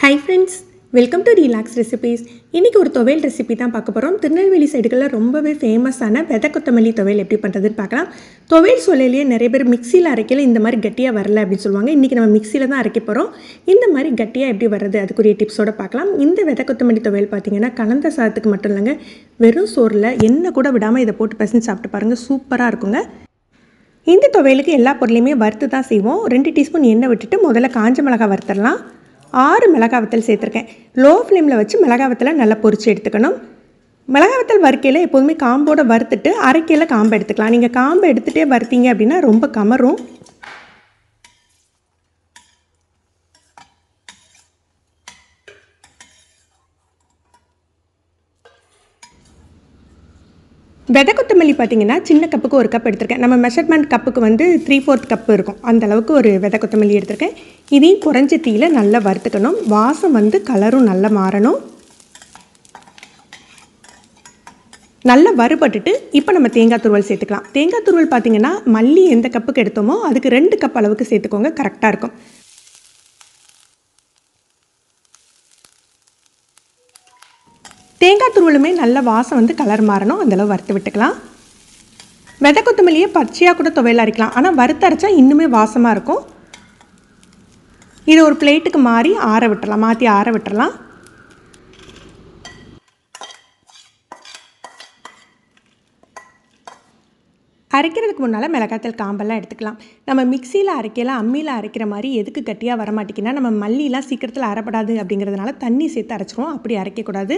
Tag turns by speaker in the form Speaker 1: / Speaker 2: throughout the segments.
Speaker 1: Hi friends welcome to relax recipes இன்றைக்கி ஒரு துவையல் ரெசிபி தான் பார்க்க போகிறோம் திருநெல்வேலி சைடுகளில் ரொம்பவே ஃபேமஸான வெதை கொத்தமல்லி துவையல் எப்படி பண்ணுறதுன்னு பார்க்கலாம். துவையல் சொல்லலையே நிறைய பேர் மிக்சியில் அரைக்கல இந்த மாதிரி கட்டியாக வரல அப்படின்னு சொல்லுவாங்க. இன்றைக்கி நம்ம மிக்சியில் தான் அரைக்க போகிறோம் இந்த மாதிரி கட்டியாக எப்படி வர்றது அதுக்குரிய டிப்ஸோட பார்க்கலாம். இந்த வெதை கொத்தமல்லி துவையல் பார்த்தீங்கன்னா கலந்த சாதத்துக்கு மட்டும் இல்லைங்க வெறும் சோறில் எண்ணெய் கூட விடாமல் இதை போட்டு பசங்க சாப்பிட்டு பாருங்கள் சூப்பராக இருக்குங்க. இந்த துவையலுக்கு எல்லா பொருளையுமே வறுத்து தான் செய்வோம். ரெண்டு டீஸ்பூன் எண்ணெய் விட்டுட்டு முதல்ல காஞ்ச மிளகாய் வறுத்துடலாம். ஆறு மிளகா வத்தல் சேர்த்துருக்கேன். லோ ஃப்ளேமில் வச்சு மிளகா வத்தலை நல்லா பொறிச்சு எடுத்துக்கணும். மிளகா வத்தல் வறுக்கையில் எப்போதுமே காம்போட வறுத்துட்டு அரைக்கையில் காம்பை எடுத்துக்கலாம். நீங்கள் காம்பை எடுத்துகிட்டே வறுத்தீங்க அப்படின்னா ரொம்ப கமரும். விதை கொத்தமல்லி பார்த்தீங்கன்னா சின்ன கப்புக்கு ஒரு கப் எடுத்திருக்கேன். நம்ம மெஷர்மெண்ட் கப்புக்கு வந்து த்ரீ ஃபோர்த் கப்பு இருக்கும். அந்த அளவுக்கு ஒரு விதை கொத்தமல்லி எடுத்திருக்கேன். இதையும் குறைஞ்ச தீயில் நல்லா வறுத்துக்கணும். வாசம் வந்து கலரும் நல்லா மாறணும். நல்லா வறுபட்டுட்டு இப்போ நம்ம தேங்காய் துருவல் சேர்த்துக்கலாம். தேங்காய் துருவல் பார்த்தீங்கன்னா மல்லி எந்த கப்புக்கு எடுத்தோமோ அதுக்கு ரெண்டு கப் அளவுக்கு சேர்த்துக்கோங்க. கரெக்டாக இருக்கும். தேங்காய் துருவலுமே நல்ல வாசம் வந்து கலர் மாறணும். அந்தளவு வறுத்து விட்டுக்கலாம். விதை கொத்தமல்லியே பச்சையாக கூட துவையல் அரைக்கலாம். ஆனால் வறுத்தரைச்சா இன்னுமே வாசமாக இருக்கும். இதை ஒரு பிளேட்டுக்கு மாறி ஆற விட்டுறலாம். மாற்றி ஆற விட்டுறலாம். அரைக்கிறதுக்கு முன்னால் மிளகாத்தல் காம்பெல்லாம் எடுத்துக்கலாம். நம்ம மிக்சியில் அரைக்கலாம் அம்மியில் அரைக்கிற மாதிரி எதுக்கு கட்டியாக வரமாட்டேங்கன்னா நம்ம மல்லிலாம் சீக்கிரத்தில் அரைப்படாது அப்படிங்கிறதுனால தண்ணி சேர்த்து அரைச்சிருவோம். அப்படி அரைக்கக்கூடாது.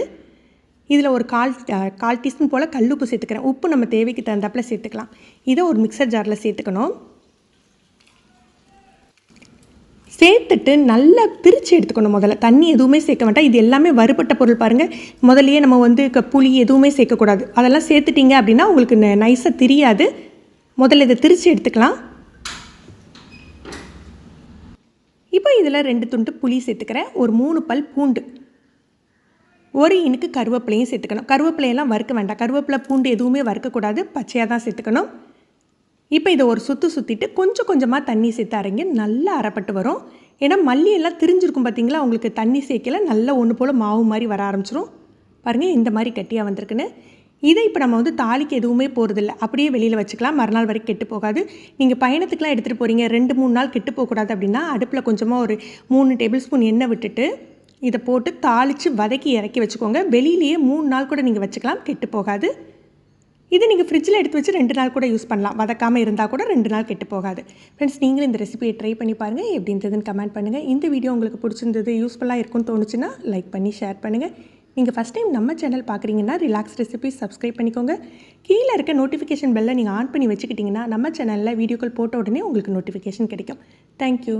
Speaker 1: இதில் ஒரு கால் கால் டீஸ்பூன் போல் கல்லுப்பு சேர்த்துக்கிறேன். உப்பு நம்ம தேவைக்கு தகுந்தாப்பில் சேர்த்துக்கலாம். இதை ஒரு மிக்சர் ஜாரில் சேர்த்துக்கணும். சேர்த்துட்டு நல்லா பிரித்து எடுத்துக்கணும் முதல்ல. தண்ணி எதுவுமே சேர்க்க வேண்டாம். இது எல்லாமே வறுபட்ட பொருள் பாருங்கள் முதல்லையே நம்ம வந்து புளி எதுவுமே சேர்க்கக்கூடாது. அதெல்லாம் சேர்த்துட்டிங்க அப்படின்னா உங்களுக்கு நைஸாக தெரியாது. முதல்ல இதை திரித்து எடுத்துக்கலாம். இப்போ இதில் ரெண்டு துண்டு புளி சேர்த்துக்கிறேன். ஒரு மூணு பல் பூண்டு. ஒரு இனுக்கு கருவேப்பிலையும் சேர்த்துக்கணும். கருவேப்பிலையெல்லாம் வறுக்க வேண்டாம். கருவேப்பிலை பூண்டு எதுவுமே வறுக்கக்கூடாது. பச்சையாக தான் சேர்த்துக்கணும். இப்போ இதை ஒரு சுற்று சுற்றிட்டு கொஞ்சம் கொஞ்சமாக தண்ணி சேர்த்து அரைங்க. நல்லா அரைப்பட்டு வரும். ஏன்னா மல்லி எல்லாம் திரிஞ்சிருக்கும் பார்த்தீங்களா உங்களுக்கு தண்ணி சேர்க்கல. நல்லா ஒன்று போல் மாவு மாதிரி வர ஆரம்பிச்சிரும். பாருங்கள் இந்த மாதிரி கட்டியாக வந்திருக்குன்னு. இதை இப்போ நம்ம வந்து தாலிக்கு எதுவுமே போகிறதில்ல அப்படியே வெளியில் வச்சுக்கலாம். மறுநாள் வரைக்கும் கெட்டு போகாது. நீங்கள் பயணத்துக்குலாம் எடுத்துகிட்டு போகிறீங்க ரெண்டு மூணு நாள் கெட்டு போகக்கூடாது அப்படின்னா அடுப்பில் கொஞ்சமாக ஒரு மூணு டேபிள் ஸ்பூன் எண்ணெய் விட்டுட்டு இதை போட்டு தாளித்து வதக்கி இறக்கி வச்சுக்கோங்க. வெளியிலேயே மூணு நாள் கூட நீங்கள் வச்சுக்கலாம். கெட்டு போகாது. இது நீங்கள் ஃப்ரிட்ஜில் எடுத்து வச்சு ரெண்டு நாள் கூட யூஸ் பண்ணலாம். வதக்காமல் இருந்தால் கூட ரெண்டு நாள் கெட்டு போகாது. ஃப்ரெண்ட்ஸ் நீங்களும் இந்த ரெசிபியை ட்ரை பண்ணி பாருங்கள் எப்படி இருந்ததுன்னு கமெண்ட் பண்ணுங்கள் இந்த வீடியோ உங்களுக்கு பிடிச்சிருந்தது யூஸ்ஃபுல்லாக இருக்கும்னு தோணுச்சுன்னா லைக் பண்ணி ஷேர் பண்ணுங்கள் நீங்கள் ஃபஸ்ட் டைம் நம்ம சேனல் பார்க்குறீங்கன்னா ரிலாக்ஸ் ரெசிபிஸ் சப்ஸ்கிரைப் பண்ணிக்கோங்க. கீழே இருக்க நோட்டிஃபிகேஷன் பெல்லை நீங்கள் ஆன் பண்ணி வச்சுக்கிட்டிங்கன்னா நம்ம சேனலில் வீடியோக்கள் போட்ட உடனே உங்களுக்கு நோட்டிஃபிகேஷன் கிடைக்கும். தேங்க்யூ